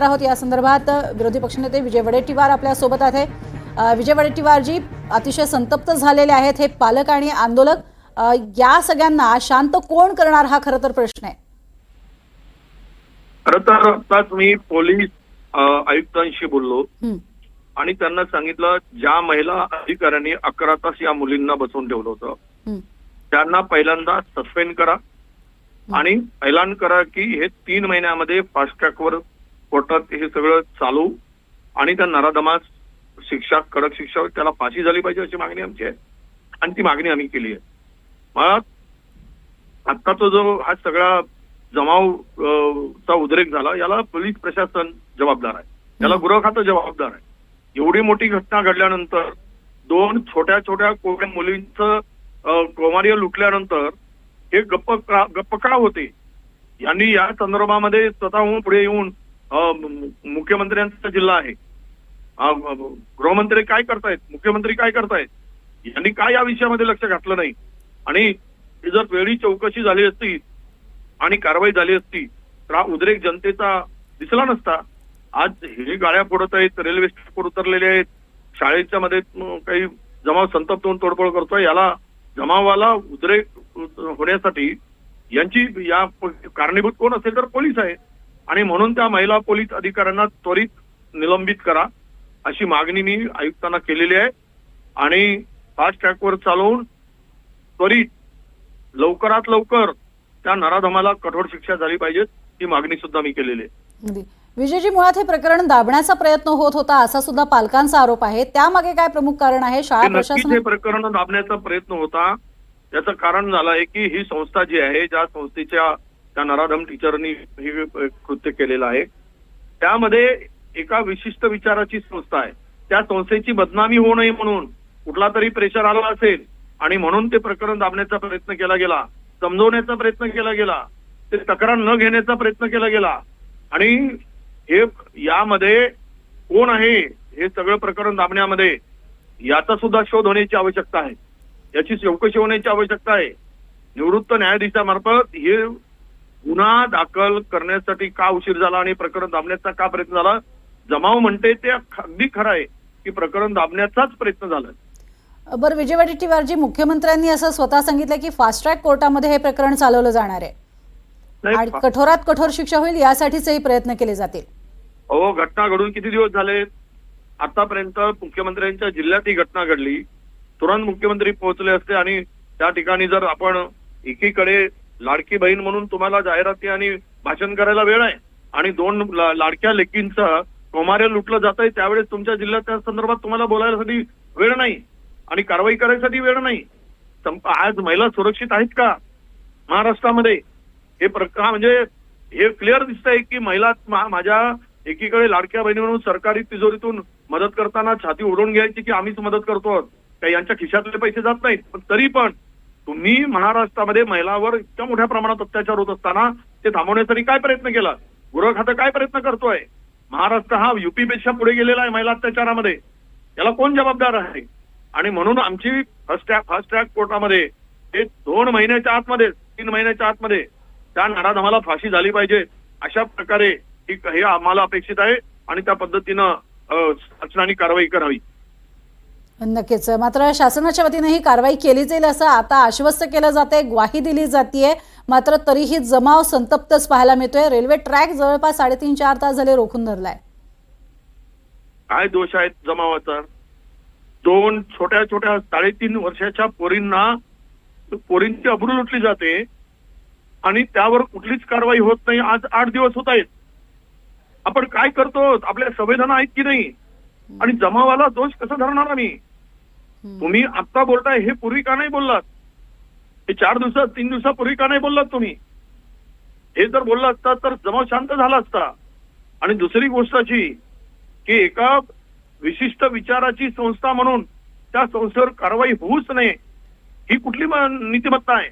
आहोत. या संदर्भात विरोधी पक्षनेते विजय वडेट्टीवार आपल्यासोबत आहे अ, विजय वडेट्टीवारजी अतिशय संतप्त झालेले आहेत हे पालक आणि आंदोलक. या सगळ्यांना शांत कोण करणार हा खरं तर प्रश्न आहे. खर तर आताच मी पोलीस आयुक्तांशी बोललो. आणि त्यांना सांगितलं ज्या महिला अधिकाऱ्यांनी अकरा तास या मुलींना बसवून ठेवलं होतं त्यांना पहिल्यांदा सस्पेंड करा. आणि ऐलान करा की हे तीन महिन्यामध्ये फास्ट ट्रॅकवर कोर्टात हे सगळं चालू आणि त्या नराधमास शिक्षा कडक शिक्षा त्याला फाशी झाली पाहिजे अशी मागणी आमची आहे. आणि ती मागणी आम्ही केली आहे. मग आता तो जो हा सगळा जमाव चा उद्रेक झाला याला पोलीस प्रशासन जबाबदार आहे. त्याला गृह खातं जबाबदार आहे. एवढी मोठी घटना घडल्यानंतर दोन छोट्या छोट्या कोकण मुलींचं कौमार्य लुटल्यानंतर हे गप्प गप्प का होते? यांनी या संदर्भामध्ये स्वतःहून पुढे येऊन मुख्यमंत्र्यांचा जिल्हा आहे. गृहमंत्री काय करतायत? मुख्यमंत्री काय करतायत? यांनी काय या विषयामध्ये लक्ष घातलं नाही? आणि जर वेळी चौकशी झाली असती आणि कारवाई झाली असती तर हा उद्रेक जनतेचा दिसला नसता. आज हे गाड्या फोडत आहेत रेल्वे स्टेशनवर उतरलेले आहेत. शाळेच्या मध्ये काही जमाव संतप्त होऊन तोडफोड करतोय. याला जमावाला उद्रेक होण्यासाठी यांची या कारणीभूत कोण असेल तर पोलीस आहे. आणि म्हणून त्या महिला पोलीस अधिकाऱ्यांना त्वरित निलंबित करा अशी मागणी मी आयुक्तांना केलेली आहे. आणि फास्ट ट्रॅकवर चालवून त्वरित लवकरात लवकर त्या नराधमाला कठोर शिक्षा झाली पाहिजे ही मागणी सुद्धा मी केलेली आहे. विजयजी मुळात हे प्रकरण दाबण्याचा प्रयत्न होत होता असा सुद्धा पालकांचा आरोप आहे. त्यामागे काय प्रमुख कारण आहे? शाळा प्रशासन हे प्रकरण दाबण्याचा प्रयत्न होता. याचं कारण झालं आहे की ही संस्था जी आहे ज्या संस्थेच्या त्या नराधम टीचरनी हे कृत्य केलेलं आहे. त्यामध्ये एका विशिष्ट विचाराची संस्था आहे. त्या संस्थेची बदनामी होऊ नये म्हणून कुठला तरी प्रेशर आला असेल आणि म्हणून ते प्रकरण दाबण्याचा प्रयत्न केला गेला समजवण्याचा प्रयत्न केला गेला ते तक्रार न घेण्याचा प्रयत्न केला गेला. आणि हे यामध्ये कोण आहे हे सगळं प्रकरण दाबण्यामध्ये याचा सुद्धा शोध होण्याची आवश्यकता आहे. याची चौकशी होण्याची आवश्यकता आहे. निवृत्त न्यायाधीशामार्फत हे गुन्हा दाखल करण्यासाठी का उशीर झाला आणि प्रकरण दाबण्याचा का प्रयत्न झाला? जमाव म्हणते ते अगदी खरं आहे की प्रकरण दाबण्याचाच प्रयत्न झाला. बरं विजय वडेट्टीवारजी मुख्यमंत्र्यांनी असं स्वतः सांगितलं की फास्ट ट्रॅक कोर्टामध्ये हे प्रकरण चालवलं जाणार आहे. आणि कठोरात कठोर शिक्षा होईल यासाठीचही प्रयत्न केले जातील. अहो घटना घडून किती दिवस झाले? आतापर्यंत मुख्यमंत्र्यांच्या जिल्ह्यात ही घटना घडली. तुरंत मुख्यमंत्री पोहोचले असते आणि त्या ठिकाणी जर आपण एकीकडे लाडकी बहीण म्हणून तुम्हाला जाहिराती आणि भाषण करायला वेळ आहे. आणि दोन लाडक्या लेकींचं कौमार्य लुटलं जात आहे त्यावेळेस तुमच्या जिल्ह्यात त्या संदर्भात तुम्हाला बोलायसाठी वेळ नाही. आणि कारवाई करायसाठी वेळ नाही. संप- आज महिला सुरक्षित आहेत का? महाराष्ट्रामध्ये. हे प्रकार म्हणजे हे क्लिअर दिसतंय की महिला माझ्या एकीकडे लाडक्या बहिणी म्हणून सरकारी तिजोरीतून मदत करताना छाती ओढून घ्यायची की आम्हीच मदत करतो? काही यांच्या खिशातले पैसे जात नाहीत. पण तरी पण तुम्ही महाराष्ट्रामध्ये महिलावर इतक्या मोठ्या प्रमाणात अत्याचार होत असताना ते थांबवण्यासाठी काय प्रयत्न केला? गृह खातं काय प्रयत्न करतोय? महाराष्ट्र हा युपी पेक्षा पुढे गेलेला आहे महिला अत्याचारामध्ये. याला कोण जबाबदार आहे? आणि म्हणून आमची फर्स्ट ट्रॅक फास्ट ट्रॅक कोर्टामध्ये हे दोन महिन्याच्या आतमध्ये तीन महिन्याच्या आतमध्ये त्या नराधमाला फाशी झाली पाहिजे. अशा प्रकारे ही हे आम्हाला अपेक्षित आहे आणि त्या पद्धतीनं शासनाने कारवाई करावी. नक्कीच. मात्र शासनाच्या वतीने ही कारवाई केली जाईल असं आता आश्वस्त केलं जाते ग्वाही दिली जाते मात्र तरीही जमाव संतप्तच पाहायला मिळतोय. रेल्वे ट्रॅक जवळपास साडेतीन चार तास झाले रोखून धरलाय. काय दोष आहेत जमावाचा? दोन छोट्या छोट्या साडेतीन वर्षाच्या पोरींना पोरींची अब्रू लुटली जाते आणि त्यावर कुठलीच कारवाई होत नाही. आज आठ दिवस होत आहेत. आपण काय करतो? आपल्या संवेदना आहेत की नाही? आणि जमावाला दोष कसा धरणार आम्ही? तुम्ही आता बोलताय हे पूर्वी का नाही बोललात? हे चार दिवसात तीन दिवसापूर्वी का नाही बोललात तुम्ही? हे जर बोलला असता तर जमाव शांत झाला असता. आणि दुसरी गोष्ट अशी की एका विशिष्ट विचाराची संस्था म्हणून त्या संस्थेवर कारवाई होऊच नये ही कुठली नीतिमत्ता आहे?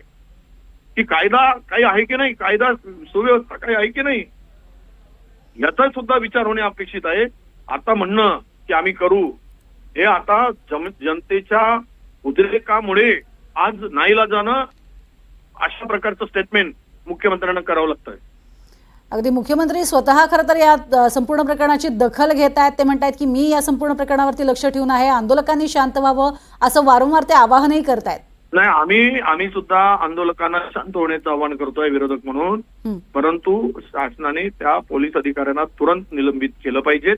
की कायदा काही आहे की नाही? कायदा सुव्यवस्था काही आहे की नाही? याचा सुद्धा विचार होणे अपेक्षित आहे. आता म्हणणं की आम्ही करू हे आता जनतेच्या उद्रेकामुळे आज नाईला जाणं अशा प्रकारचं स्टेटमेंट मुख्यमंत्र्यांना करावं लागतंय. अगदी मुख्यमंत्री स्वतः खरं तर या संपूर्ण प्रकरणाची दखल घेत आहेत. ते म्हणतायत की मी या संपूर्ण प्रकरणावरती लक्ष ठेवून आहे. आंदोलकांनी शांत व्हावं असं वारंवार ते आवाहनही करतायत. नाही आम्ही आम्ही सुद्धा आंदोलकांना शांत होण्याचं आवाहन करतोय विरोधक म्हणून. परंतु शासनाने त्या पोलीस अधिकाऱ्यांना तुरंत निलंबित केलं पाहिजे.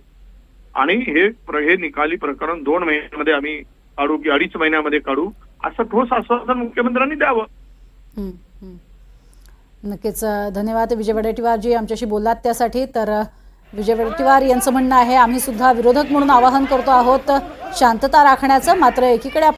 आणि हे हे निकाली प्रकरण दोन महिन्यामध्ये आम्ही काढू की अडीच महिन्यामध्ये काढू असं ठोस आश्वासन मुख्यमंत्र्यांनी द्यावं. नक्कीच धन्यवाद विजय वडेट्टीवार जी आमच्याशी बोललात त्यासाठी. तर विजय वडेट्टीवार यांचं म्हणणं आहे आम्ही सुद्धा विरोधक म्हणून आवाहन करतो आहोत शांतता राखण्याचं मात्र एकीकडे